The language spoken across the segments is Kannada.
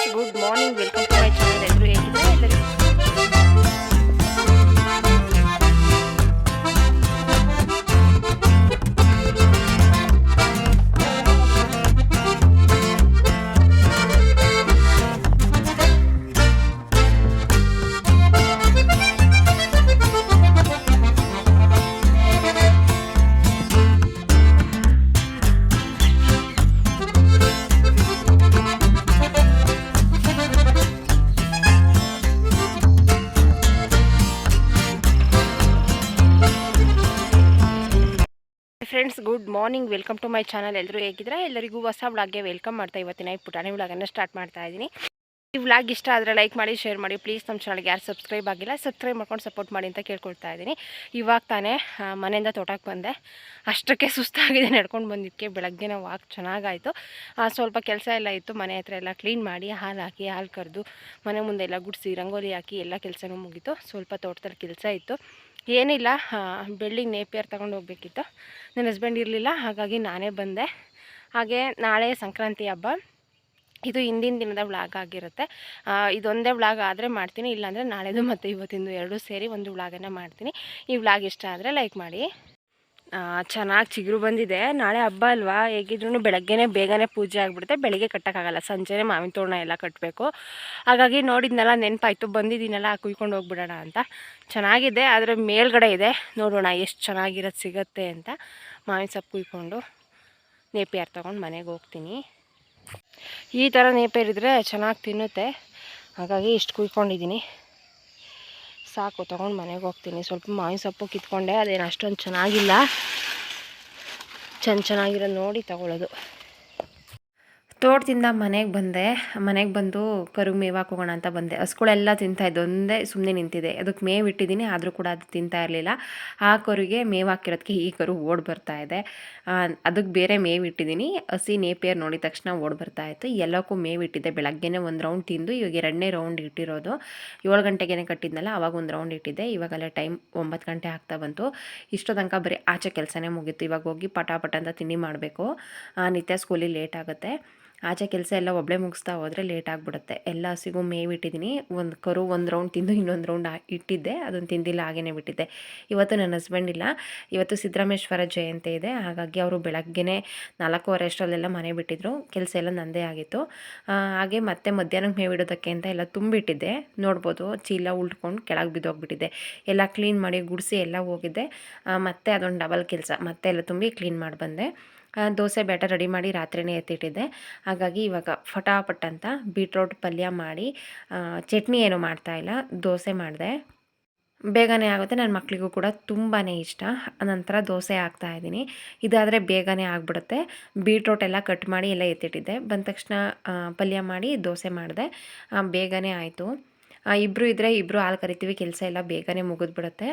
Friends good morning welcome to my channel ಎಲ್ಲರೂ ಹೇಗಿದ್ದಾರೆ ಎಲ್ಲರಿಗೂ good morning, welcome to my channel. ಎಲ್ಲರೂ ಹೇಗಿದ್ರೆ ಎಲ್ಲರಿಗೂ ಹೊಸ ಬ್ಲಾಗ್ಗೆ ವೆಲ್ಕಮ್ ಮಾಡ್ತಾ ಇವತ್ತಿನ ಈ ಪುಟಾಣಿ ಬ್ಲಾಗನ್ನು ಸ್ಟಾರ್ಟ್ ಮಾಡ್ತಾ ಇದ್ದೀನಿ. ಈ ವ್ಲಾಗ್ ಇಷ್ಟ ಆದರೆ ಲೈಕ್ ಮಾಡಿ ಶೇರ್ ಮಾಡಿ. ಪ್ಲೀಸ್ ನಮ್ಮ ಚಾನಲ್ಗೆ ಯಾರು ಸಬ್ಸ್ಕ್ರೈಬ್ ಆಗಿಲ್ಲ ಸಬ್ಸ್ಕ್ರೈಬ್ ಮಾಡ್ಕೊಂಡು ಸಪೋರ್ಟ್ ಮಾಡಿ ಅಂತ ಕೇಳ್ಕೊಳ್ತಾ ಇದ್ದೀನಿ. ಇವಾಗ ತಾನೇ ಮನೆಯಿಂದ ತೋಟಕ್ಕೆ ಬಂದೆ. ಅಷ್ಟಕ್ಕೆ ಸುಸ್ತಾಗಿದೆ, ನಡ್ಕೊಂಡು ಬಂದಿದ್ದಕ್ಕೆ ಬೆಳಗ್ಗೆನ ವಾಕ್ ಚೆನ್ನಾಗಾಯಿತು. ಸ್ವಲ್ಪ ಕೆಲಸ ಎಲ್ಲ ಇತ್ತು. ಮನೆ ಹತ್ರ ಎಲ್ಲ ಕ್ಲೀನ್ ಮಾಡಿ, ಹಾಲು ಹಾಕಿ, ಹಾಲು ಕರೆದು, ಮನೆ ಮುಂದೆ ಎಲ್ಲ ಗುಡಿಸಿ, ರಂಗೋಲಿ ಹಾಕಿ ಎಲ್ಲ ಕೆಲಸನೂ ಮುಗೀತು. ಸ್ವಲ್ಪ ತೋಟದಲ್ಲಿ ಕೆಲಸ ಇತ್ತು. ಏನಿಲ್ಲ ಬೆಳ್ಳಿಗೆ ನೇಪಿಯರ್ ತಗೊಂಡು ಹೋಗ್ಬೇಕಿತ್ತು. ನನ್ನ ಹಸ್ಬೆಂಡ್ ಇರಲಿಲ್ಲ, ಹಾಗಾಗಿ ನಾನೇ ಬಂದೆ. ಹಾಗೆ ನಾಳೆ ಸಂಕ್ರಾಂತಿ ಹಬ್ಬ. ಇದು ಹಿಂದಿನ ದಿನದ ವ್ಲಾಗ್ ಆಗಿರುತ್ತೆ. ಇದೊಂದೇ ವ್ಲಾಗ್ ಆದರೆ ಮಾಡ್ತೀನಿ, ಇಲ್ಲಾಂದರೆ ನಾಳೆದು ಮತ್ತು ಇವತ್ತಿಂದು ಎರಡೂ ಸೇರಿ ಒಂದು ವ್ಲಾಗನ್ನು ಮಾಡ್ತೀನಿ. ಈ ವ್ಲಾಗ್ ಇಷ್ಟ ಆದರೆ ಲೈಕ್ ಮಾಡಿ. ಚೆನ್ನಾಗಿ ಚಿಗುರು ಬಂದಿದೆ. ನಾಳೆ ಹಬ್ಬ ಅಲ್ವಾ? ಹೇಗಿದ್ರು ಬೆಳಗ್ಗೆನೇ ಬೇಗನೆ ಪೂಜೆ ಆಗಿಬಿಡುತ್ತೆ. ಬೆಳಗ್ಗೆ ಕಟ್ಟೋಕ್ಕಾಗಲ್ಲ. ಸಂಜೆನೇ ಮಾವಿನ ತೋರಣ ಎಲ್ಲ ಕಟ್ಟಬೇಕು ಹಾಗಾಗಿ ನೋಡಿದ್ನೆಲ್ಲ, ನೆನಪಾಯ್ತು. ಬಂದಿದ್ದೀನಲ್ಲ, ಕುಯ್ಕೊಂಡು ಹೋಗ್ಬಿಡೋಣ ಅಂತ. ಚೆನ್ನಾಗಿದೆ, ಆದರೆ ಮೇಲ್ಗಡೆ ಇದೆ. ನೋಡೋಣ ಎಷ್ಟು ಚೆನ್ನಾಗಿರೋದು ಸಿಗತ್ತೆ ಅಂತ. ಮಾವಿನ ಸೊಪ್ಪು ಕುಯ್ಕೊಂಡು ನೇಪಿಯಾರ್ ತೊಗೊಂಡು ಮನೆಗೆ ಹೋಗ್ತೀನಿ. ಈ ಥರ ನೇಪೇರಿದ್ರೆ ಚೆನ್ನಾಗಿ ತಿನ್ನುತ್ತೆ. ಹಾಗಾಗಿ ಇಷ್ಟು ಕುಯ್ಕೊಂಡಿದ್ದೀನಿ ಸಾಕು, ತೊಗೊಂಡು ಮನೆಗೆ ಹೋಗ್ತೀನಿ. ಸ್ವಲ್ಪ ಮಾವಿನ ಸೊಪ್ಪು ಕಿತ್ಕೊಂಡೆ, ಅದೇನು ಅಷ್ಟೊಂದು ಚೆನ್ನಾಗಿಲ್ಲ. ಚೆನ್ನ ಚೆನ್ನಾಗಿರೋದು ನೋಡಿ ತಗೊಳ್ಳೋದು ತೋಟದಿಂದ ಮನೆಗೆ ಬಂದೆ. ಮನೆಗೆ ಬಂದು ಕರು ಮೇವಾಕ್ ಹೋಗೋಣ ಅಂತ ಬಂದೆ. ಹಸ್ಗಳೆಲ್ಲ ತಿಂತಾ ಇದ್ದು. ಒಂದೇ ಸುಮ್ಮನೆ ನಿಂತಿದೆ ಅದಕ್ಕೆ ಮೇವು ಇಟ್ಟಿದ್ದೀನಿ. ಆದರೂ ಕೂಡ ಅದು ತಿಂತಾ ಇರಲಿಲ್ಲ. ಆ ಕರುಗೆ ಮೇವು ಹಾಕಿರೋದಕ್ಕೆ ಈ ಕರು ಓಡ್ ಬರ್ತಾ ಇದೆ. ಅದಕ್ಕೆ ಬೇರೆ ಮೇವು ಇಟ್ಟಿದ್ದೀನಿ. ಹಸಿ ನೇಪಿಯರ್ ನೋಡಿದ ತಕ್ಷಣ ಓಡ್ ಬರ್ತಾ ಇತ್ತು. ಎಲ್ಲಕ್ಕೂ ಮೇವು ಇಟ್ಟಿದ್ದೆ. ಬೆಳಗ್ಗೆನೇ ಒಂದು ರೌಂಡ್ ತಿಂದು ಇವಾಗ ಎರಡನೇ ರೌಂಡ್ ಇಟ್ಟಿರೋದು. ಏಳು ಗಂಟೆಗೆ ಕಟ್ಟಿದ್ನಲ್ಲ, ಅವಾಗ ಒಂದು ರೌಂಡ್ ಇಟ್ಟಿದ್ದೆ. ಇವಾಗೆಲ್ಲ ಟೈಮ್ ಒಂಬತ್ತು ಗಂಟೆ ಆಗ್ತಾ ಬಂತು. ಇಷ್ಟೋ ತನಕ ಬರೀ ಆಚೆ ಕೆಲಸನೇ ಮುಗೀತು. ಇವಾಗ ಹೋಗಿ ಪಟಾಪಟ ಪಟ ಅಂತ ತಿಂಡಿ ಮಾಡಬೇಕು. ನಿತ್ಯ ಸ್ಕೂಲಿಗೆ ಲೇಟ್ ಆಗುತ್ತೆ. ಆಚೆ ಕೆಲಸ ಎಲ್ಲ ಒಬ್ಬಳೆ ಮುಗಿಸ್ತಾ ಹೋದರೆ ಲೇಟ್ ಆಗಿಬಿಡುತ್ತೆ. ಎಲ್ಲ ಹಸಿಗೂ ಮೇವು ಇಟ್ಟಿದ್ದೀನಿ ಒಂದು ಕರು ಒಂದು ರೌಂಡ್ ತಿಂದು ಇನ್ನೊಂದು ರೌಂಡ್ ಇಟ್ಟಿದ್ದೆ. ಅದನ್ನು ತಿಂದಿಲ್ಲ ಹಾಗೇ ಬಿಟ್ಟಿದ್ದೆ. ಇವತ್ತು ನನ್ನ ಹಸ್ಬೆಂಡ್ ಇಲ್ಲ. ಇವತ್ತು ಸಿದ್ದರಾಮೇಶ್ವರ ಜಯಂತಿ ಇದೆ. ಹಾಗಾಗಿ ಅವರು ಬೆಳಗ್ಗೆನೇ ನಾಲ್ಕೂವರೆ ಅಷ್ಟರಲ್ಲೆಲ್ಲ ಮನೆ ಬಿಟ್ಟಿದ್ರು. ಕೆಲಸ ಎಲ್ಲ ನಂದೇ ಆಗಿತ್ತು. ಹಾಗೆ ಮತ್ತೆ ಮಧ್ಯಾಹ್ನಕ್ಕೆ ಮೇವು ಇಡೋದಕ್ಕೆ ಅಂತ ಎಲ್ಲ ತುಂಬಿಟ್ಟಿದ್ದೆ. ನೋಡ್ಬೋದು, ಚೀಲ ಉಳ್ಕೊಂಡು ಕೆಳಗೆ ಬಿದ್ದೋಗ್ಬಿಟ್ಟಿದ್ದೆ. ಎಲ್ಲ ಕ್ಲೀನ್ ಮಾಡಿ ಗುಡಿಸಿ ಎಲ್ಲ ಹೋಗಿದ್ದೆ. ಮತ್ತೆ ಅದೊಂದು ಡಬಲ್ ಕೆಲಸ. ಮತ್ತೆ ಎಲ್ಲ ತುಂಬಿ ಕ್ಲೀನ್ ಮಾಡಿ ಬಂದೆ ದೋಸೆ ಬ್ಯಾಟರ್ ರೆಡಿ ಮಾಡಿ ರಾತ್ರಿನೇ ಎತ್ತಿಟ್ಟಿದ್ದೆ. ಹಾಗಾಗಿ ಇವಾಗ ಫಟಾಫಟ್ ಅಂತ ಬೀಟ್ರೋಟ್ ಪಲ್ಯ ಮಾಡಿ ಚಟ್ನಿ ಏನು ಮಾಡ್ತಾಯಿಲ್ಲ ದೋಸೆ ಮಾಡಿದೆ. ಬೇಗನೆ ಆಗುತ್ತೆ ನನ್ನ ಮಕ್ಕಳಿಗೂ ಕೂಡ ತುಂಬಾ ಇಷ್ಟ. ನಂತರ ದೋಸೆ ಹಾಕ್ತಾ ಇದ್ದೀನಿ. ಇದಾದರೆ ಬೇಗನೆ ಆಗಿಬಿಡುತ್ತೆ. ಬೀಟ್ರೋಟ್ ಎಲ್ಲ ಕಟ್ ಮಾಡಿ ಎಲ್ಲ ಎತ್ತಿಟ್ಟಿದ್ದೆ. ಬಂದ ತಕ್ಷಣ ಪಲ್ಯ ಮಾಡಿ ದೋಸೆ ಮಾಡಿದೆ. ಬೇಗನೆ ಆಯಿತು. ಇಬ್ಬರು ಇದ್ದರೆ ಇಬ್ಬರು ಹಾಲು ಕರಿತೀವಿ, ಕೆಲಸ ಎಲ್ಲ ಬೇಗನೆ ಮುಗಿದ್ಬಿಡುತ್ತೆ.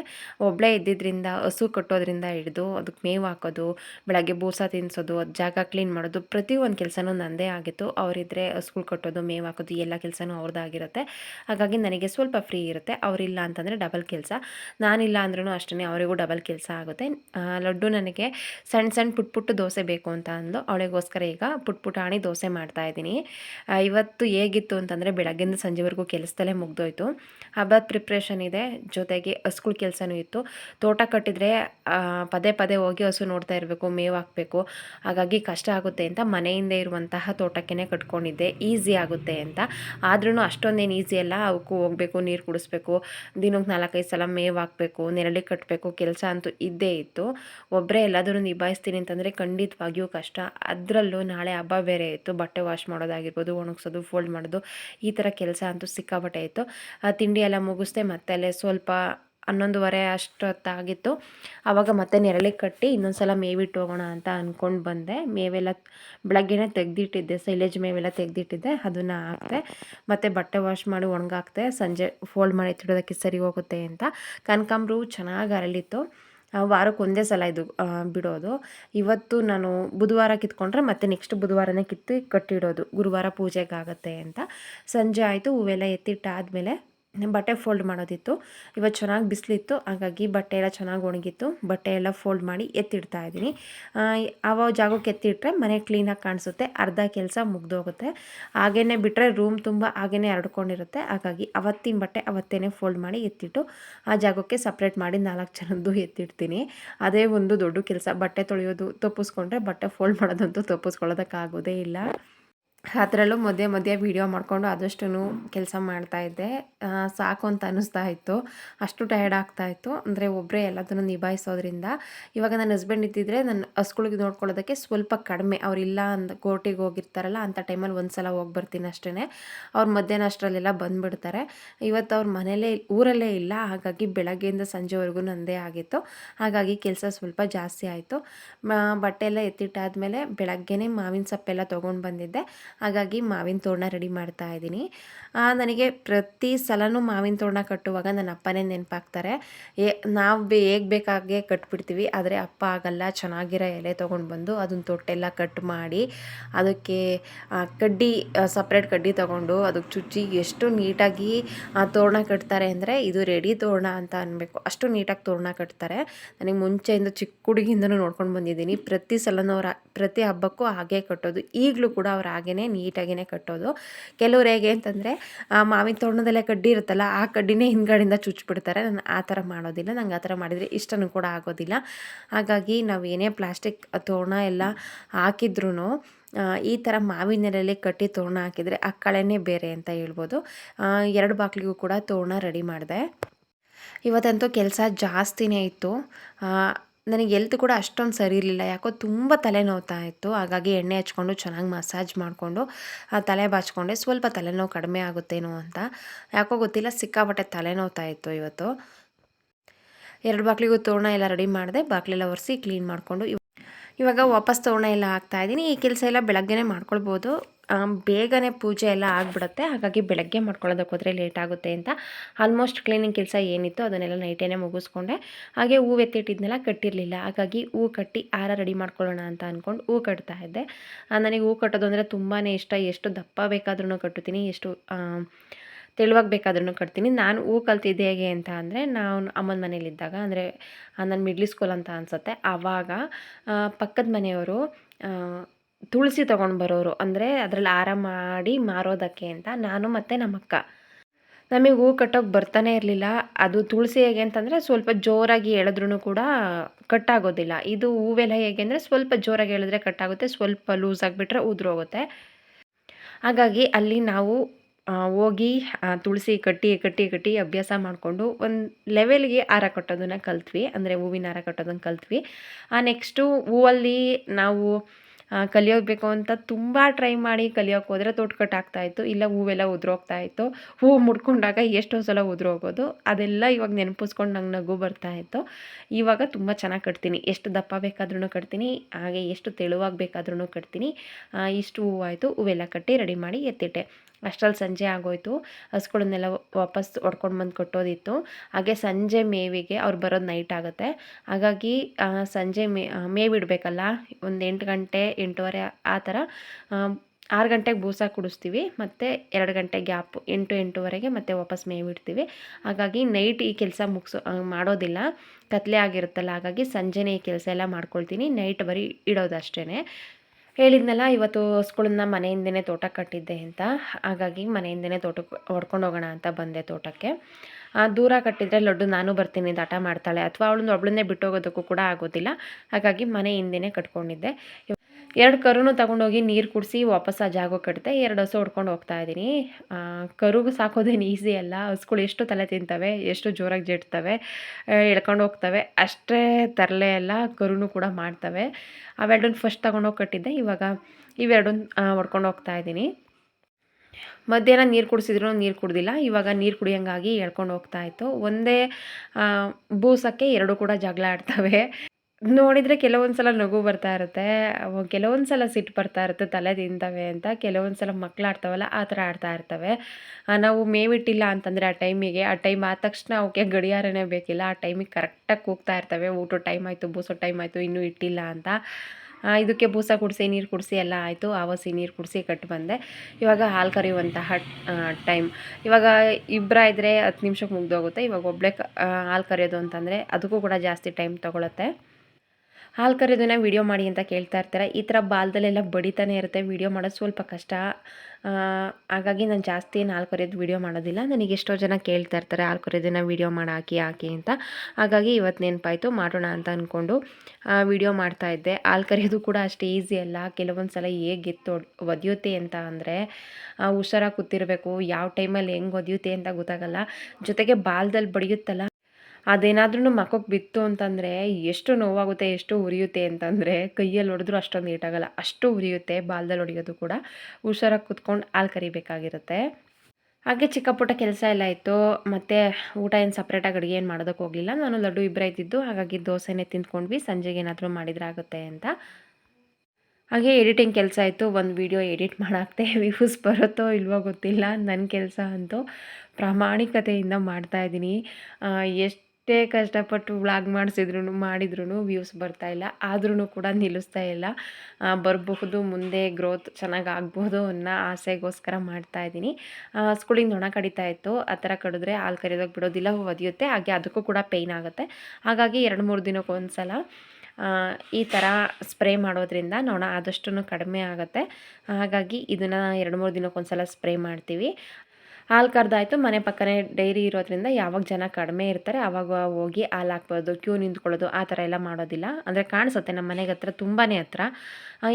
ಒಬ್ಬಳೇ ಇದ್ದಿದ್ದರಿಂದ ಹಸು ಕಟ್ಟೋದ್ರಿಂದ ಹಿಡಿದು ಅದಕ್ಕೆ ಮೇವು ಹಾಕೋದು, ಬೆಳಗ್ಗೆ ಬೂಸ ತಿನ್ನಿಸೋದು ಜಾಗ ಕ್ಲೀನ್ ಮಾಡೋದು ಪ್ರತಿಯೊಂದು ಕೆಲಸನೂ ನನ್ನದೇ ಆಗಿತ್ತು. ಅವರಿದ್ದರೆ ಹಸುಗಳು ಕಟ್ಟೋದು, ಮೇವು ಹಾಕೋದು, ಎಲ್ಲ ಕೆಲಸನೂ ಅವ್ರದ್ದಾಗಿರುತ್ತೆ ಹಾಗಾಗಿ ನನಗೆ ಸ್ವಲ್ಪ ಫ್ರೀ ಇರುತ್ತೆ. ಅವರಿಲ್ಲ ಅಂತಂದರೆ ಡಬಲ್ ಕೆಲಸ. ನಾನಿಲ್ಲ ಅಂದ್ರೂ ಅಷ್ಟೇ ಅವರಿಗೂ ಡಬಲ್ ಕೆಲಸ ಆಗುತ್ತೆ. ಲಡ್ಡು ನನಗೆ ಸಣ್ಣ ಸಣ್ಣ ಪುಟ್ ಪುಟ್ಟು ದೋಸೆ ಬೇಕು ಅಂತ ಅಂದು ಅವಳಿಗೋಸ್ಕರ ಈಗ ಪುಟ್ ಪುಟಾಣಿ ದೋಸೆ ಮಾಡ್ತಾ ಇದ್ದೀನಿ. ಇವತ್ತು ಹೇಗಿತ್ತು ಅಂತಂದರೆ ಬೆಳಗ್ಗಿಂದ ಸಂಜೆವರೆಗೂ ಕೆಲಸದಲ್ಲೇ ಮುಗ್ದೋಯ್ತು. ಹಬ್ಬದ ಪ್ರಿಪ್ರೇಷನ್ ಇದೆ. ಜೊತೆಗೆ ಹಸ್ಗಳ ಕೆಲಸನೂ ಇತ್ತು. ತೋಟ ಕಟ್ಟಿದರೆ ಪದೇ ಪದೇ ಹೋಗಿ ಹಸು ನೋಡ್ತಾ ಇರಬೇಕು, ಮೇವು ಹಾಕಬೇಕು. ಹಾಗಾಗಿ ಕಷ್ಟ ಆಗುತ್ತೆ ಅಂತ ಮನೆಯಿಂದ ಇರುವಂತಹ ತೋಟಕ್ಕೇ ಕಟ್ಕೊಂಡಿದ್ದೆ. ಈಸಿ ಆಗುತ್ತೆ ಅಂತ. ಆದ್ರೂ ಅಷ್ಟೊಂದೇನು ಈಸಿ ಅಲ್ಲ. ಅವಕ್ಕೂ ಹೋಗಬೇಕು, ನೀರು ಕುಡಿಸ್ಬೇಕು. ದಿನಕ್ಕೆ ನಾಲ್ಕೈದು ಸಲ ಮೇವು ಹಾಕಬೇಕು, ನೆರಳಿ ಕಟ್ಟಬೇಕು ಕೆಲಸ ಅಂತೂ ಇದ್ದೇ ಇತ್ತು. ಒಬ್ಬರೇ ಎಲ್ಲಾದ್ರೂ ನಿಭಾಯಿಸ್ತೀನಿ ಅಂತಂದರೆ ಖಂಡಿತವಾಗಿಯೂ ಕಷ್ಟ. ಅದರಲ್ಲೂ ನಾಳೆ ಹಬ್ಬ ಬೇರೆ ಇತ್ತು. ಬಟ್ಟೆ ವಾಶ್ ಮಾಡೋದಾಗಿರ್ಬೋದು, ಒಣಗಿಸೋದು ಫೋಲ್ಡ್ ಮಾಡೋದು, ಈ ಥರ ಕೆಲಸ ಅಂತೂ ಸಿಕ್ಕಾಪಟ್ಟೆ ಇತ್ತು. ಆ ತಿಂಡಿ ಎಲ್ಲ ಮುಗಿಸ್ದೆ ಮತ್ತೆ ಅಲ್ಲೇ ಸ್ವಲ್ಪ ಹನ್ನೊಂದುವರೆ ಅಷ್ಟೊತ್ತಾಗಿತ್ತು. ಆವಾಗ ಮತ್ತೆ ನೆರಳಿ ಕಟ್ಟಿ ಇನ್ನೊಂದು ಸಲ ಮೇವಿಟ್ಟು ಹೋಗೋಣ ಅಂತ ಅಂದ್ಕೊಂಡು ಬಂದೆ. ಮೇವೆಲ್ಲ ಬೆಳಗ್ಗೆನೇ ತೆಗೆದಿಟ್ಟಿದ್ದೆ ಸೈಲೇಜ್ ಮೇವೆಲ್ಲ ತೆಗೆದಿಟ್ಟಿದ್ದೆ, ಅದನ್ನು ಹಾಕ್ದೆ, ಮತ್ತು ಬಟ್ಟೆ ವಾಶ್ ಮಾಡಿ ಒಣಗಾಕ್ದೆ, ಸಂಜೆ ಫೋಲ್ಡ್ ಮಾಡಿ ಎತ್ತಿಡೋದಕ್ಕೆ ಸರಿ ಹೋಗುತ್ತೆ ಅಂತ. ಕನಕಾಂಬ್ರು ಚೆನ್ನಾಗಿ ಅರಳಿತ್ತು. ವಾರಕ್ಕೆ ಒಂದೇ ಸಲ ಇದು ಬಿಡೋದು. ಇವತ್ತು ನಾನು ಬುಧವಾರ ಕಿತ್ಕೊಂಡ್ರೆ ಮತ್ತೆ ನೆಕ್ಸ್ಟ್ ಬುಧವಾರನೇ ಕಿತ್ತು ಕಟ್ಟಿಡೋದು. ಗುರುವಾರ ಪೂಜೆಗಾಗತ್ತೆ ಅಂತ. ಸಂಜೆ ಆಯಿತು, ಹೂವೆಲ್ಲ ಎತ್ತಿಟ್ಟಾದಮೇಲೆ ಬಟ್ಟೆ ಫೋಲ್ಡ್ ಮಾಡೋದಿತ್ತು. ಇವತ್ತು ಚೆನ್ನಾಗಿ ಬಿಸಿಲಿತ್ತು, ಹಾಗಾಗಿ ಬಟ್ಟೆ ಎಲ್ಲ ಚೆನ್ನಾಗಿ ಒಣಗಿತ್ತು. ಬಟ್ಟೆ ಎಲ್ಲ ಫೋಲ್ಡ್ ಮಾಡಿ ಎತ್ತಿಡ್ತಾ ಇದ್ದೀನಿ. ಆವ ಜಾಗಕ್ಕೆ ಎತ್ತಿಟ್ರೆ ಮನೆ ಕ್ಲೀನಾಗಿ ಕಾಣಿಸುತ್ತೆ. ಅರ್ಧ ಕೆಲಸ ಮುಗ್ದೋಗುತ್ತೆ. ಹಾಗೇ ಬಿಟ್ಟರೆ ರೂಮ್ ತುಂಬ ಹಾಗೆಯೇ ಹರಡ್ಕೊಂಡಿರುತ್ತೆ ಹಾಗಾಗಿ ಅವತ್ತಿನ ಬಟ್ಟೆ ಅವತ್ತೇ ಫೋಲ್ಡ್ ಮಾಡಿ ಎತ್ತಿಟ್ಟು ಆ ಜಾಗಕ್ಕೆ ಸಪ್ರೇಟ್ ಮಾಡಿ ನಾಲ್ಕು ಜನದ್ದು ಎತ್ತಿಡ್ತೀನಿ. ಅದೇ ಒಂದು ದೊಡ್ಡ ಕೆಲಸ. ಬಟ್ಟೆ ತೊಳೆಯೋದು ತಪ್ಪಿಸ್ಕೊಂಡ್ರೆ ಬಟ್ಟೆ ಫೋಲ್ಡ್ ಮಾಡೋದಂತೂ ತಪ್ಪಿಸ್ಕೊಳ್ಳೋದಕ್ಕಾಗೋದೇ ಇಲ್ಲ. ಅದರಲ್ಲೂ ಮಧ್ಯೆ ಮಧ್ಯೆ ವೀಡಿಯೋ ಮಾಡಿಕೊಂಡು ಆದಷ್ಟು ಕೆಲಸ ಮಾಡ್ತಾಯಿದ್ದೆ ಸಾಕು ಅಂತ ಅನ್ನಿಸ್ತಾ ಇತ್ತು. ಅಷ್ಟು ಟಯರ್ಡ್ ಆಗ್ತಾಯಿತ್ತು ಅಂದರೆ ಒಬ್ಬರೇ ಎಲ್ಲದನ್ನು ನಿಭಾಯಿಸೋದ್ರಿಂದ. ಇವಾಗ ನನ್ನ ಹಸ್ಬೆಂಡ್ ಇದ್ದಿದ್ರೆ ನನ್ನ ಹಸ್ಗಳಿಗೆ ನೋಡ್ಕೊಳ್ಳೋದಕ್ಕೆ ಸ್ವಲ್ಪ ಕಡಿಮೆ. ಅವರಿಲ್ಲ ಅಂದ ಕೋರ್ಟಿಗೆ ಹೋಗಿರ್ತಾರಲ್ಲ ಅಂಥ ಟೈಮಲ್ಲಿ ಒಂದು ಸಲ ಹೋಗಿ ಬರ್ತೀನಿ ಅಷ್ಟೇ ಅವ್ರು ಮಧ್ಯಾಹ್ನ ಅಷ್ಟರಲ್ಲೆಲ್ಲ ಬಂದುಬಿಡ್ತಾರೆ. ಇವತ್ತು ಅವ್ರ ಮನೇಲೇ ಊರಲ್ಲೇ ಇಲ್ಲ. ಹಾಗಾಗಿ ಬೆಳಗ್ಗೆಯಿಂದ ಸಂಜೆವರೆಗೂ ನಂದೇ ಆಗಿತ್ತು. ಹಾಗಾಗಿ ಕೆಲಸ ಸ್ವಲ್ಪ ಜಾಸ್ತಿ ಆಯಿತು. ಬಟ್ಟೆ ಎಲ್ಲ ಎತ್ತಿಟ್ಟಾದಮೇಲೆ ಬೆಳಗ್ಗೆನೇ ಮಾವಿನ ಸೊಪ್ಪೆಲ್ಲ ತೊಗೊಂಡು ಬಂದಿದ್ದೆ. ಹಾಗಾಗಿ ಮಾವಿನ ತೋರಣ ರೆಡಿ ಮಾಡ್ತಾ ಇದ್ದೀನಿ. ನನಗೆ ಪ್ರತಿ ಸಲನೂ ಮಾವಿನ ತೋರಣ ಕಟ್ಟುವಾಗ ನನ್ನ ಅಪ್ಪನೇ ನೆನಪಾಗ್ತಾರೆ. ಏ ನಾವು ಬೇ, ಹೇಗೆ ಬೇಕಾಗೆ ಕಟ್ಬಿಡ್ತೀವಿ, ಆದರೆ ಅಪ್ಪ ಆಗಲ್ಲ, ಚೆನ್ನಾಗಿರೋ ಎಲೆ ತೊಗೊಂಡು ಬಂದು ಅದನ್ನ ತೊಟ್ಟೆಲ್ಲ ಕಟ್ ಮಾಡಿ ಅದಕ್ಕೆ ಕಡ್ಡಿ ಸಪ್ರೇಟ್ ಕಡ್ಡಿ ತೊಗೊಂಡು ಅದಕ್ಕೆ ಚುಚ್ಚಿ ಎಷ್ಟು ನೀಟಾಗಿ ತೋರಣ ಕಟ್ತಾರೆ ಅಂದರೆ ಇದು ರೆಡಿ ತೋರಣ ಅಂತ ಅನ್ಬೇಕು. ಅಷ್ಟು ನೀಟಾಗಿ ತೋರಣ ಕಟ್ತಾರೆ. ನನಗೆ ಮುಂಚೆಯಿಂದ ಚಿಕ್ಕ ಹುಡುಗಿಯಿಂದನೂ ನೋಡ್ಕೊಂಡು ಬಂದಿದ್ದೀನಿ. ಪ್ರತಿ ಸಲನೂ ಅವ್ರ, ಪ್ರತಿ ಹಬ್ಬಕ್ಕೂ ಹಾಗೆ ಕಟ್ಟೋದು. ಈಗಲೂ ಕೂಡ ಅವ್ರು ಹಾಗೇ ನೀಟಾಗಿಯೇ ಕಟ್ಟೋದು. ಕೆಲವ್ರು ಹೇಗೆ ಅಂತಂದರೆ ಮಾವಿನ ತೋರಣದಲ್ಲೇ ಕಡ್ಡಿ ಇರುತ್ತಲ್ಲ, ಆ ಕಡ್ಡಿನೇ ಹಿಂದ್ಗಡೆಯಿಂದ ಚುಚ್ಚಿಬಿಡ್ತಾರೆ ನಾನು ಆ ಥರ ಮಾಡೋದಿಲ್ಲ. ನಂಗೆ ಆ ಥರ ಮಾಡಿದರೆ ಇಷ್ಟನೂ ಕೂಡ ಆಗೋದಿಲ್ಲ. ಹಾಗಾಗಿ ನಾವು ಏನೇ ಪ್ಲಾಸ್ಟಿಕ್ ತೋರಣ ಎಲ್ಲ ಹಾಕಿದ್ರೂ ಈ ಥರ ಮಾವಿನೆಲೆಯಲ್ಲಿ ಕಟ್ಟಿ ತೋರಣ ಹಾಕಿದರೆ ಆ ಕಳೆನೇ ಬೇರೆ ಅಂತ ಹೇಳ್ಬೋದು. ಎರಡು ಬಾಗಿಲಿಗೂ ಕೂಡ ತೋರಣ ರೆಡಿ ಮಾಡಿದೆ. ಇವತ್ತಂತೂ ಕೆಲಸ ಜಾಸ್ತಿನೇ ಇತ್ತು. ನನಗೆ ಎಲ್ತ್ ಕೂಡ ಅಷ್ಟೊಂದು ಸರಿ ಇರಲಿಲ್ಲ. ಯಾಕೋ ತುಂಬ ತಲೆ ನೋವ್ತಾ ಇತ್ತು ಹಾಗಾಗಿ ಎಣ್ಣೆ ಹಚ್ಕೊಂಡು ಚೆನ್ನಾಗಿ ಮಸಾಜ್ ಮಾಡಿಕೊಂಡು ತಲೆ ಬಾಚ್ಕೊಂಡೆ. ಸ್ವಲ್ಪ ತಲೆನೋವು ಕಡಿಮೆ ಆಗುತ್ತೇನೋ ಅಂತ. ಯಾಕೋ ಗೊತ್ತಿಲ್ಲ, ಸಿಕ್ಕಾಪಟ್ಟೆ ತಲೆನೋವ್ತಾ ಇತ್ತು ಇವತ್ತು. ಎರಡು ಬಾಕ್ಲಿಗೂ ತೋರಣ ಎಲ್ಲ ರೆಡಿ ಮಾಡಿದೆ. ಬಾಕ್ಲೆಲ್ಲ ಒರೆಸಿ ಕ್ಲೀನ್ ಮಾಡಿಕೊಂಡು ಇವಾಗ ವಾಪಸ್ ತೋರಣ ಎಲ್ಲ ಹಾಕ್ತಾಯಿದ್ದೀನಿ. ಈ ಕೆಲಸ ಎಲ್ಲ ಬೆಳಗ್ಗೆನೇ ಮಾಡ್ಕೊಳ್ಬೋದು. ಬೇಗನೆ ಪೂಜೆ ಎಲ್ಲ ಆಗಿಬಿಡುತ್ತೆ. ಹಾಗಾಗಿ ಬೆಳಗ್ಗೆ ಮಾಡ್ಕೊಳ್ಳೋದಕ್ಕೆ ಹೋದರೆ ಲೇಟ್ ಆಗುತ್ತೆ ಅಂತ ಆಲ್ಮೋಸ್ಟ್ ಕ್ಲೀನಿಂಗ್ ಕೆಲಸ ಏನಿತ್ತು ಅದನ್ನೆಲ್ಲ ನೈಟೇನೆ ಮುಗಿಸ್ಕೊಂಡೆ. ಹಾಗೆ ಹೂ ಎತ್ತಿಟ್ಟಿದ್ನೆಲ್ಲ ಕಟ್ಟಿರಲಿಲ್ಲ. ಹಾಗಾಗಿ ಹೂ ಕಟ್ಟಿ ಆರ ರೆಡಿ ಮಾಡ್ಕೊಳ್ಳೋಣ ಅಂತ ಅಂದ್ಕೊಂಡು ಹೂ ಕಟ್ತಾ ಇದ್ದೆ. ನನಗೆ ಹೂ ಕಟ್ಟೋದು ಅಂದರೆ ತುಂಬಾ ಇಷ್ಟ. ಎಷ್ಟು ದಪ್ಪ ಬೇಕಾದ್ರೂ ಕಟ್ಟುತ್ತೀನಿ, ಎಷ್ಟು ತೆಳುವಾಗಿ ಬೇಕಾದ್ರೂ ಕಟ್ತೀನಿ. ನಾನು ಹೂ ಕಲ್ತಿದ್ದೆ ಹೇಗೆ ಅಂತ ಅಂದರೆ ನಾನು ಅಮ್ಮನ ಮನೇಲಿದ್ದಾಗ ಅಂದರೆ ನನ್ನ ಮಿಡ್ಲ್ ಸ್ಕೂಲ್ ಅಂತ ಅನಿಸುತ್ತೆ. ಆವಾಗ ಪಕ್ಕದ ಮನೆಯವರು ತುಳಸಿ ತೊಗೊಂಡು ಬರೋರು. ಅಂದರೆ ಅದರಲ್ಲಿ ಹಾರ ಮಾಡಿ ಮಾರೋದಕ್ಕೆ ಅಂತ ನಾನು ಮತ್ತು ನಮ್ಮ ಅಕ್ಕ ನಮಗೆ ಹೂ ಕಟ್ಟೋಕೆ ಬರ್ತಾನೆ ಇರಲಿಲ್ಲ. ಅದು ತುಳಸಿ ಹೇಗೆ ಅಂತಂದರೆ ಸ್ವಲ್ಪ ಜೋರಾಗಿ ಎಳೆದ್ರೂ ಕೂಡ ಕಟ್ಟಾಗೋದಿಲ್ಲ. ಇದು ಹೂವೆಲ್ಲ ಹೇಗೆ ಅಂದರೆ ಸ್ವಲ್ಪ ಜೋರಾಗಿ ಎಳೆದ್ರೆ ಕಟ್ಟಾಗುತ್ತೆ, ಸ್ವಲ್ಪ ಲೂಸ್ ಆಗಿಬಿಟ್ರೆ ಉದುರೋಗುತ್ತೆ. ಹಾಗಾಗಿ ಅಲ್ಲಿ ನಾವು ಹೋಗಿ ತುಳಸಿ ಕಟ್ಟಿ ಕಟ್ಟಿ ಕಟ್ಟಿ ಅಭ್ಯಾಸ ಮಾಡಿಕೊಂಡು ಒಂದು ಲೆವೆಲ್ಗೆ ಹಾರ ಕಟ್ಟೋದನ್ನು ಕಲ್ತ್ವಿ. ಅಂದರೆ ಹೂವಿನ ಹಾರ ಕಟ್ಟೋದನ್ನು ಕಲ್ತ್ವಿ. ನೆಕ್ಸ್ಟು ಹೂವಲ್ಲಿ ನಾವು ಕಲಿಯೋಬೇಕು ಅಂತ ತುಂಬ ಟ್ರೈ ಮಾಡಿ ಕಲಿಯೋಕೆ ಹೋದರೆ ಆಗ್ತಾ ಇತ್ತು ಇಲ್ಲ ಹೂವೆಲ್ಲ ಉದುರೋಗ್ತಾ ಇತ್ತು ಹೂವು ಮುಡ್ಕೊಂಡಾಗ ಎಷ್ಟೋ ಸಲ ಉದುರೋಗೋದು. ಅದೆಲ್ಲ ಇವಾಗ ನೆನಪಿಸ್ಕೊಂಡು ನಂಗೆ ನಗು ಬರ್ತಾ ಇತ್ತು ಇವಾಗ ತುಂಬ ಚೆನ್ನಾಗಿ ಕಟ್ತೀನಿ. ಎಷ್ಟು ದಪ್ಪ ಬೇಕಾದ್ರೂ ಕಟ್ತೀನಿ. ಹಾಗೆ ಎಷ್ಟು ತೆಳುವಾಗಿ ಬೇಕಾದ್ರೂ ಕಟ್ತೀನಿ. ಇಷ್ಟು ಹೂವಾಯಿತು. ಹೂವೆಲ್ಲ ಕಟ್ಟಿ ರೆಡಿ ಮಾಡಿ ಎತ್ತಿಟ್ಟೆ. ಅಷ್ಟರಲ್ಲಿ ಸಂಜೆ ಆಗೋಯ್ತು. ಹಸುಗಳನ್ನೆಲ್ಲ ವಾಪಸ್ ಹೊಡ್ಕೊಂಡು ಬಂದು ಕೊಟ್ಟೋದಿತ್ತು. ಹಾಗೆ ಸಂಜೆ ಮೇವಿಗೆ ಅವ್ರು ಬರೋದು ನೈಟ್ ಆಗುತ್ತೆ. ಹಾಗಾಗಿ ಸಂಜೆ ಮೇ ಮೇವಿಡಬೇಕಲ್ಲ ಒಂದು ಎಂಟು ಗಂಟೆ, ಎಂಟೂವರೆ ಆ ಥರ ಆರು ಗಂಟೆಗೆ ಬೂಸ ಕುಡಿಸ್ತೀವಿ. ಮತ್ತು ಎರಡು ಗಂಟೆ ಗ್ಯಾಪ್, ಎಂಟು, ಎಂಟೂವರೆಗೆ ಮತ್ತೆ ವಾಪಸ್ ಮೇವಿಡ್ತೀವಿ ಹಾಗಾಗಿ ನೈಟ್ ಈ ಕೆಲಸ ಮುಗಿಸೋ ಮಾಡೋದಿಲ್ಲ. ಕತ್ಲೆ ಆಗಿರುತ್ತಲ್ಲ, ಹಾಗಾಗಿ ಸಂಜೆನೇ ಈ ಕೆಲಸ ಎಲ್ಲ ಮಾಡ್ಕೊಳ್ತೀನಿ. ನೈಟ್ ಬರೀ ಇಡೋದು ಅಷ್ಟೇ ಹೇಳಿದ್ನಲ್ಲ, ಇವತ್ತು ಹೊಸ್ಗಳನ್ನ ಮನೆಯಿಂದನೇ ತೋಟಕ್ಕೆ ಕಟ್ಟಿದ್ದೆ ಅಂತ. ಹಾಗಾಗಿ ಮನೆಯಿಂದನೇ ತೋಟಕ್ಕೆ ಹೊಡ್ಕೊಂಡು ಹೋಗೋಣ ಅಂತ ಬಂದೆ ತೋಟಕ್ಕೆ. ದೂರ ಕಟ್ಟಿದರೆ ಲಡ್ಡು ನಾನು ಬರ್ತೀನಿ, ದಾಟ ಮಾಡ್ತಾಳೆ. ಅಥವಾ ಅವಳನ್ನ ಒಬ್ಳನ್ನೇ ಬಿಟ್ಟೋಗೋದಕ್ಕೂ ಕೂಡ ಆಗೋದಿಲ್ಲ. ಹಾಗಾಗಿ ಮನೆ ಕಟ್ಕೊಂಡಿದ್ದೆ. ಎರಡು ಕರುನು ತಗೊಂಡೋಗಿ ನೀರು ಕುಡಿಸಿ ವಾಪಸ್ ಆ ಜಾಗ ಕಟ್ತೆ ಎರಡು ಹಸು ಹೊಡ್ಕೊಂಡು ಹೋಗ್ತಾ ಇದ್ದೀನಿ. ಕರುಗು ಸಾಕೋದೇನು ಈಸಿ ಅಲ್ಲ. ಹಸುಗಳು ಎಷ್ಟು ತಲೆ ತಿಂತವೆ, ಎಷ್ಟು ಜೋರಾಗಿ ಜಡ್ತವೆ ಎಳ್ಕೊಂಡು ಹೋಗ್ತವೆ. ಅಷ್ಟೇ ತರಲೆ ಎಲ್ಲ ಕರುನು ಕೂಡ ಮಾಡ್ತವೆ. ಅವೆರಡನ್ನ ಫಸ್ಟ್ ತಗೊಂಡೋಗಿ ಕಟ್ಟಿದ್ದೆ. ಇವಾಗ ಇವೆರಡನ್ನ ಹೊಡ್ಕೊಂಡು ಹೋಗ್ತಾ ಇದ್ದೀನಿ. ಮಧ್ಯಾಹ್ನ ನೀರು ಕುಡಿಸಿದ್ರು ನೀರು ಕುಡ್ದಿಲ್ಲ. ಇವಾಗ ನೀರು ಕುಡಿಯೋಂಗಾಗಿ ಎಳ್ಕೊಂಡು ಹೋಗ್ತಾ ಇತ್ತು. ಒಂದೇ ಬೂಸಕ್ಕೆ ಎರಡು ಕೂಡ ಜಗಳ ಆಡ್ತವೆ. ನೋಡಿದರೆ ಕೆಲವೊಂದು ಸಲ ನಗು ಬರ್ತಾ ಇರುತ್ತೆ ಕೆಲವೊಂದು ಸಲ ಸಿಟ್ಟು ಬರ್ತಾ ಇರುತ್ತೆ, ತಲೆ ತಿಂತವೆ ಅಂತ ಕೆಲವೊಂದು ಸಲ ಮಕ್ಳು ಆಡ್ತಾವಲ್ಲ, ಆ ಥರ ಆಡ್ತಾ ಇರ್ತವೆ. ನಾವು ಮೇವಿಟ್ಟಿಲ್ಲ ಅಂತಂದರೆ ಆ ಟೈಮಿಗೆ, ಆ ಟೈಮ್ ಆದ ತಕ್ಷಣ ಅವಕ್ಕೆ ಗಡಿಯಾರನೇ ಬೇಕಿಲ್ಲ, ಆ ಟೈಮಿಗೆ ಕರೆಕ್ಟಾಗಿ ಕೂಗ್ತಾ ಇರ್ತವೆ ಊಟದ ಟೈಮ್ ಆಯಿತು, ಬೂಸೋ ಟೈಮ್ ಆಯಿತು, ಇನ್ನೂ ಇಟ್ಟಿಲ್ಲ ಅಂತ. ಇದಕ್ಕೆ ಬೂಸ ಕುಡಿಸಿ, ನೀರು ಕುಡಿಸಿ ಎಲ್ಲ ಆಯಿತು, ಆವಸಿ ನೀರು ಕುಡಿಸಿ ಕಟ್ಟು ಬಂದೆ. ಇವಾಗ ಹಾಲು ಕರೆಯುವಂತಹ ಟೈಮ್. ಇವಾಗ ಇಬ್ಬರ ಇದ್ದರೆ ಹತ್ತು ನಿಮಿಷಕ್ಕೆ ಮುಗ್ದೋಗುತ್ತೆ, ಇವಾಗ ಒಬ್ಬಳೆ ಹಾಲು ಕರೆಯೋದು ಅಂತಂದರೆ, ಅದಕ್ಕೂ ಕೂಡ ಜಾಸ್ತಿ ಟೈಮ್ ತೊಗೊಳುತ್ತೆ. ಹಾಲು ಕರೆಯೋದನ್ನ ವೀಡಿಯೋ ಮಾಡಿ ಅಂತ ಕೇಳ್ತಾ ಇರ್ತಾರೆ? ಈ ಥರ ಬಾಲ್ದಲ್ಲೆಲ್ಲ ಬಡಿತಾನೆ ಇರುತ್ತೆ. ವೀಡಿಯೋ ಮಾಡೋದು ಸ್ವಲ್ಪ ಕಷ್ಟ. ಹಾಗಾಗಿ ನಾನು ಜಾಸ್ತಿ ಏನು ಹಾಲು ಕರೆಯೋದು ವೀಡಿಯೋ ಮಾಡೋದಿಲ್ಲ. ನನಗೆ ಎಷ್ಟೋ ಜನ ಕೇಳ್ತಾ ಇರ್ತಾರೆ, ಹಾಲು ಕರೆಯೋದನ್ನ ವೀಡಿಯೋ ಮಾಡಿ, ಹಾಕಿ ಹಾಕಿ ಅಂತ. ಹಾಗಾಗಿ ಇವತ್ತು ನೆನಪಾಯಿತು, ಮಾಡೋಣ ಅಂತ ಅಂದ್ಕೊಂಡು ವೀಡಿಯೋ ಮಾಡ್ತಾ ಇದ್ದೆ. ಹಾಲು ಕರೆಯೋದು ಕೂಡ ಅಷ್ಟು ಈಸಿ ಅಲ್ಲ. ಕೆಲವೊಂದು ಸಲ ಹೇಗೆ ಎತ್ತು ಒದಿಯುತ್ತೆ ಅಂತ ಅಂದರೆ ಹುಷಾರಾಗಿ ಕೂತಿರಬೇಕು. ಯಾವ ಟೈಮಲ್ಲಿ ಹೆಂಗೆ ಒದಿಯುತ್ತೆ ಅಂತ ಗೊತ್ತಾಗಲ್ಲ. ಜೊತೆಗೆ ಬಾಲ್ದಲ್ಲಿ ಬಡಿಯುತ್ತಲ್ಲ. ಅದೇನಾದ್ರೂ ಮಖಕ್ಕೆ ಬಿತ್ತು ಅಂತಂದರೆ ಎಷ್ಟು ನೋವಾಗುತ್ತೆ, ಎಷ್ಟು ಉರಿಯುತ್ತೆ ಅಂತಂದರೆ ಕೈಯಲ್ಲಿ ಹೊಡೆದ್ರೂ ಅಷ್ಟೊಂದು ಏಟಾಗಲ್ಲ ಅಷ್ಟು ಉರಿಯುತ್ತೆ, ಬಾಲ್ದಲ್ಲಿ ಹೊಡೆಯೋದು ಕೂಡ. ಹುಷಾರಾಗಿ ಕುತ್ಕೊಂಡು ಹಾಲು ಕರಿಬೇಕಾಗಿರುತ್ತೆ. ಹಾಗೆ ಚಿಕ್ಕ ಪುಟ್ಟ ಕೆಲಸ ಎಲ್ಲ ಇತ್ತು ಮತ್ತು ಊಟ ಏನು ಸಪ್ರೇಟಾಗಿ ಅಡುಗೆ ಏನು ಮಾಡೋದಕ್ಕೆ ಹೋಗಲಿಲ್ಲ. ನಾನು ಲಡ್ಡು ಇಬ್ಬರೇ ಇದ್ದಿದ್ದು. ಹಾಗಾಗಿ ದೋಸೆನೇ ತಿಂದ್ಕೊಂಡ್ವಿ. ಸಂಜೆಗೆ ಏನಾದರೂ ಮಾಡಿದ್ರಾಗುತ್ತೆ ಅಂತ. ಹಾಗೆ ಎಡಿಟಿಂಗ್ ಕೆಲಸ ಇತ್ತು ಒಂದು ವೀಡಿಯೋ ಎಡಿಟ್ ಮಾಡಾಕ್ತೆ. ವ್ಯೂಸ್ ಬರುತ್ತೋ ಇಲ್ವೋ ಗೊತ್ತಿಲ್ಲ. ನನ್ನ ಕೆಲಸ ಅಂತೂ ಪ್ರಾಮಾಣಿಕತೆಯಿಂದ ಮಾಡ್ತಾಯಿದ್ದೀನಿ ಎಷ್ಟೇ ಕಷ್ಟಪಟ್ಟು ವ್ಲಾಗ್ ಮಾಡಿಸಿದ್ರು ಮಾಡಿದ್ರು ವ್ಯೂಸ್ ಬರ್ತಾ ಇಲ್ಲ ಆದ್ರೂ ಕೂಡ ನಿಲ್ಲಿಸ್ತಾ ಇಲ್ಲ. ಬರಬಹುದು, ಮುಂದೆ ಗ್ರೋತ್ ಚೆನ್ನಾಗಿ ಆಗ್ಬೋದು ಅನ್ನೋ ಆಸೆಗೋಸ್ಕರ ಮಾಡ್ತಾಯಿದ್ದೀನಿ ಸ್ಕೂಲಿಗೆ ನೊಣ ಕಡಿತಾ ಇತ್ತು, ಆ ಥರ ಕಡಿದ್ರೆ ಹಾಲು ಕರಿಯೋದಕ್ಕೆ ಬಿಡೋದಿಲ್ಲ ಒದಿಯುತ್ತೆ, ಹಾಗೆ ಅದಕ್ಕೂ ಕೂಡ ಪೇಯ್ನ್ ಆಗುತ್ತೆ. ಹಾಗಾಗಿ ಎರಡು ಮೂರು ದಿನಕ್ಕೆ ಸಲ ಈ ಥರ ಸ್ಪ್ರೇ ಮಾಡೋದ್ರಿಂದ ನೊಣ ಆದಷ್ಟು ಕಡಿಮೆ ಆಗುತ್ತೆ. ಹಾಗಾಗಿ ಇದನ್ನು ಎರಡು ಮೂರು ದಿನಕ್ಕೊಂದ್ಸಲ ಸ್ಪ್ರೇ ಮಾಡ್ತೀವಿ. ಹಾಲು ಕರೆದಾಯ್ತು. ಮನೆ ಪಕ್ಕನೇ ಡೈರಿ ಇರೋದ್ರಿಂದ ಯಾವಾಗ ಜನ ಕಡಿಮೆ ಇರ್ತಾರೆ ಆವಾಗ ಹೋಗಿ ಹಾಲು ಹಾಕ್ಬೋದು, ಕ್ಯೂ ನಿಂತ್ಕೊಳ್ಳೋದು ಆ ಥರ ಎಲ್ಲ ಮಾಡೋದಿಲ್ಲ. ಅಂದರೆ ಕಾಣಿಸುತ್ತೆ ನಮ್ಮ ಮನೆಗೆ ಹತ್ರ ತುಂಬಾ ಹತ್ರ.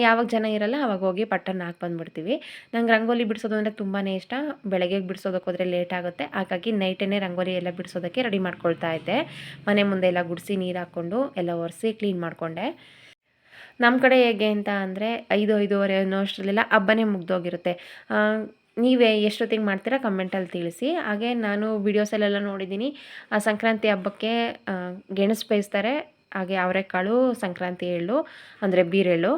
ಯಾವಾಗ ಜನ ಇರಲ್ಲ ಆವಾಗ ಹೋಗಿ ಪಟ್ಟನ್ನು ಹಾಕಿ ಬಂದುಬಿಡ್ತೀವಿ. ನಂಗೆ ರಂಗೋಲಿ ಬಿಡಿಸೋದು ಅಂದರೆ ತುಂಬಾ ಇಷ್ಟ. ಬೆಳಗ್ಗೆ ಬಿಡಿಸೋದಕ್ಕೆ ಹೋದರೆ ಲೇಟ್ ಆಗುತ್ತೆ. ಹಾಗಾಗಿ ನೈಟೇ ರಂಗೋಲಿ ಎಲ್ಲ ಬಿಡಿಸೋದಕ್ಕೆ ರೆಡಿ ಮಾಡ್ಕೊಳ್ತಾ ಇದ್ದೆ. ಮನೆ ಮುಂದೆ ಎಲ್ಲ ಗುಡಿಸಿ ನೀರು ಹಾಕ್ಕೊಂಡು ಎಲ್ಲ ಒರೆಸಿ ಕ್ಲೀನ್ ಮಾಡಿಕೊಂಡೆ. ನಮ್ಮ ಕಡೆ ಹೇಗೆ ಅಂತ ಅಂದರೆ ಐದು ಐದೂವರೆ ಅನ್ನೋ ಅಷ್ಟರಲ್ಲೆಲ್ಲ ಹಬ್ಬನೇ ಮುಗ್ದೋಗಿರುತ್ತೆ. ನೀವೇ ಎಷ್ಟೊತ್ತಿಗೆ ಮಾಡ್ತೀರಾ ಕಮೆಂಟಲ್ಲಿ ತಿಳಿಸಿ. ಹಾಗೆ ನಾನು ವೀಡಿಯೋಸಲ್ಲೆಲ್ಲ ನೋಡಿದ್ದೀನಿ. ಆ ಸಂಕ್ರಾಂತಿ ಹಬ್ಬಕ್ಕೆ ಗೆಣಸು ಬೇಯಿಸ್ತಾರೆ. ಹಾಗೆ ಅವರೆಕಾಳು, ಸಂಕ್ರಾಂತಿ ಎಳ್ಳು, ಅಂದರೆ ಬೀರೆಳ್ಳು.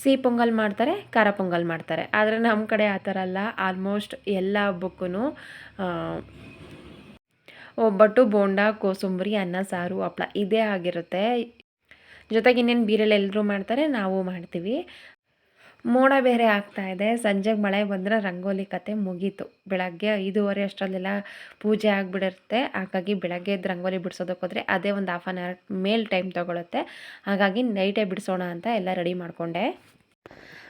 ಸಿಹಿ ಪೊಂಗಲ್ ಮಾಡ್ತಾರೆ, ಖಾರ ಪೊಂಗಲ್ ಮಾಡ್ತಾರೆ. ಆದರೆ ನಮ್ಮ ಕಡೆ ಆ ಥರ ಅಲ್ಲ. ಆಲ್ಮೋಸ್ಟ್ ಎಲ್ಲ ಹಬ್ಬಕ್ಕೂ ಒಬ್ಬಟ್ಟು, ಬೋಂಡ, ಕೋಸಂಬರಿ, ಅನ್ನ, ಸಾರು, ಹಪ್ಳ, ಇದೇ ಆಗಿರುತ್ತೆ. ಜೊತೆಗೆ ಇನ್ನೇನು ಬೀರೆಲ್ಲ ಎಲ್ಲರೂ ಮಾಡ್ತಾರೆ, ನಾವು ಮಾಡ್ತೀವಿ. ಮೋಡ ಬೇರೆ ಆಗ್ತಾ ಇದೆ. ಸಂಜೆಗೆ ಮಳೆ ಬಂದರೆ ರಂಗೋಲಿ ಕತೆ ಮುಗೀತು. ಬೆಳಗ್ಗೆ ಐದೂವರೆ ಅಷ್ಟರಲ್ಲೆಲ್ಲ ಪೂಜೆ ಆಗಿಬಿಡುತ್ತೆ ಹಾಗಾಗಿ ಬೆಳಗ್ಗೆ ಎದ್ದು ರಂಗೋಲಿ ಬಿಡಿಸೋದಕ್ಕೆ ಹೋದರೆ ಅದೇ ಒಂದು ಹಾಫ್ ಆನ್ ಅವರ್ ಮೇಲ್ ಟೈಮ್ ತೊಗೊಳುತ್ತೆ. ಹಾಗಾಗಿ ನೈಟೇ ಬಿಡಿಸೋಣ ಅಂತ ಎಲ್ಲ ರೆಡಿ ಮಾಡಿಕೊಂಡೆ.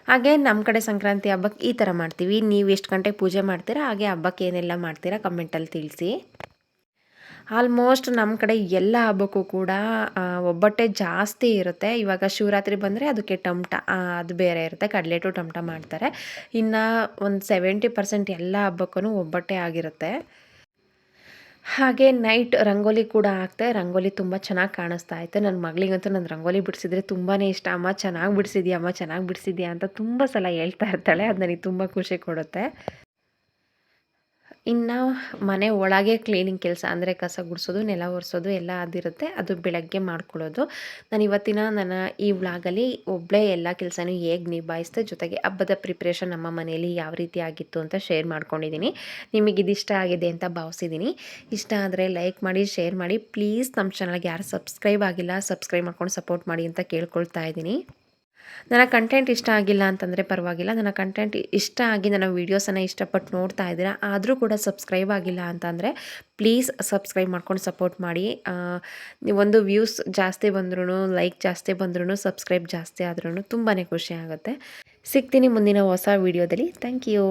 ಹಾಗೆ ನಮ್ಮ ಕಡೆ ಸಂಕ್ರಾಂತಿ ಹಬ್ಬಕ್ಕೆ ಈ ಥರ ಮಾಡ್ತೀವಿ. ನೀವು ಎಷ್ಟು ಗಂಟೆಗೆ ಪೂಜೆ ಮಾಡ್ತೀರಾ? ಹಾಗೆ ಹಬ್ಬಕ್ಕೆ ಏನೆಲ್ಲ ಮಾಡ್ತೀರಾ? ಕಮೆಂಟಲ್ಲಿ ತಿಳಿಸಿ. ಆಲ್ಮೋಸ್ಟ್ ನಮ್ಮ ಕಡೆ ಎಲ್ಲ ಹಬ್ಬಕ್ಕೂ ಕೂಡ ಒಬ್ಬಟ್ಟೆ ಜಾಸ್ತಿ ಇರುತ್ತೆ. ಇವಾಗ ಶಿವರಾತ್ರಿ ಬಂದರೆ ಅದಕ್ಕೆ ಟಮಟ ಅದು ಬೇರೆ ಇರುತ್ತೆ. ಕಡಲೆಟು ಟಮಟ ಮಾಡ್ತಾರೆ. ಇನ್ನು ಒಂದು ಸೆವೆಂಟಿ ಪರ್ಸೆಂಟ್ ಎಲ್ಲ ಹಬ್ಬಕ್ಕೂ ಒಬ್ಬಟ್ಟೆ ಆಗಿರುತ್ತೆ. ಹಾಗೆ ನೈಟ್ ರಂಗೋಲಿ ಕೂಡ ಹಾಕ್ತೆ. ರಂಗೋಲಿ ತುಂಬ ಚೆನ್ನಾಗಿ ಕಾಣಿಸ್ತಾ ಇತ್ತು. ನನ್ನ ಮಗಳಿಗಂತೂ ನನ್ನ ರಂಗೋಲಿ ಬಿಡಿಸಿದ್ರೆ ತುಂಬಾ ಇಷ್ಟ. ಅಮ್ಮ, ಚೆನ್ನಾಗಿ ಬಿಡಿಸಿದ್ಯಾ? ಅಮ್ಮ, ಚೆನ್ನಾಗಿ ಬಿಡಿಸಿದ್ಯಾ? ಅಂತ ತುಂಬ ಸಲ ಹೇಳ್ತಾ ಇರ್ತಾಳೆ. ಅದು ನನಗೆ ತುಂಬ ಖುಷಿ ಕೊಡುತ್ತೆ. ಇನ್ನು ಮನೆ ಒಳಗೆ ಕ್ಲೀನಿಂಗ್ ಕೆಲಸ ಅಂದರೆ ಕಸ ಗುಡಿಸೋದು, ನೆಲ ಒರೆಸೋದು ಎಲ್ಲ ಅದಿರುತ್ತೆ. ಅದು ಬೆಳಗ್ಗೆ ಮಾಡ್ಕೊಳ್ಳೋದು. ನಾನು ಇವತ್ತಿನ ನನ್ನ ಈ ವ್ಲಾಗಲ್ಲಿ ಒಬ್ಬಳೇ ಎಲ್ಲ ಕೆಲಸನೂ ಹೇಗೆ ನಿಭಾಯಿಸ್ತೆ ಜೊತೆಗೆ ಹಬ್ಬದ ಪ್ರಿಪ್ರೇಷನ್ ನಮ್ಮ ಮನೆಯಲ್ಲಿ ಯಾವ ರೀತಿ ಆಗಿತ್ತು ಅಂತ ಶೇರ್ ಮಾಡ್ಕೊಂಡಿದ್ದೀನಿ. ನಿಮಗೆ ಇದಿಷ್ಟ ಆಗಿದೆ ಅಂತ ಭಾವಿಸಿದ್ದೀನಿ. ಇಷ್ಟ ಆದರೆ ಲೈಕ್ ಮಾಡಿ, ಶೇರ್ ಮಾಡಿ. ಪ್ಲೀಸ್ ನಮ್ಮ ಚಾನಲ್ಗೆ ಯಾರು ಸಬ್ಸ್ಕ್ರೈಬ್ ಆಗಿಲ್ಲ, ಸಬ್ಸ್ಕ್ರೈಬ್ ಮಾಡ್ಕೊಂಡು ಸಪೋರ್ಟ್ ಮಾಡಿ ಅಂತ ಕೇಳ್ಕೊಳ್ತಾ ಇದ್ದೀನಿ. ನನ್ನ ಕಂಟೆಂಟ್ ಇಷ್ಟ ಆಗಿಲ್ಲ ಅಂತಂದರೆ ಪರವಾಗಿಲ್ಲ. ನನ್ನ ಕಂಟೆಂಟ್ ಇಷ್ಟ ಆಗಿ ನನ್ನ ವೀಡಿಯೋಸನ್ನು ಇಷ್ಟಪಟ್ಟು ನೋಡ್ತಾ ಇದ್ದೀರಾ, ಆದರೂ ಕೂಡ ಸಬ್ಸ್ಕ್ರೈಬ್ ಆಗಿಲ್ಲ ಅಂತಂದರೆ ಪ್ಲೀಸ್ ಸಬ್ಸ್ಕ್ರೈಬ್ ಮಾಡ್ಕೊಂಡು ಸಪೋರ್ಟ್ ಮಾಡಿ. ಒಂದು ವ್ಯೂಸ್ ಜಾಸ್ತಿ ಬಂದ್ರೂ ಲೈಕ್ ಜಾಸ್ತಿ ಬಂದ್ರೂ ಸಬ್ಸ್ಕ್ರೈಬ್ ಜಾಸ್ತಿ ಆದ್ರೂ ತುಂಬಾ ಖುಷಿ ಆಗುತ್ತೆ. ಸಿಗ್ತೀನಿ ಮುಂದಿನ ಹೊಸ ವೀಡಿಯೋದಲ್ಲಿ ಥ್ಯಾಂಕ್ ಯು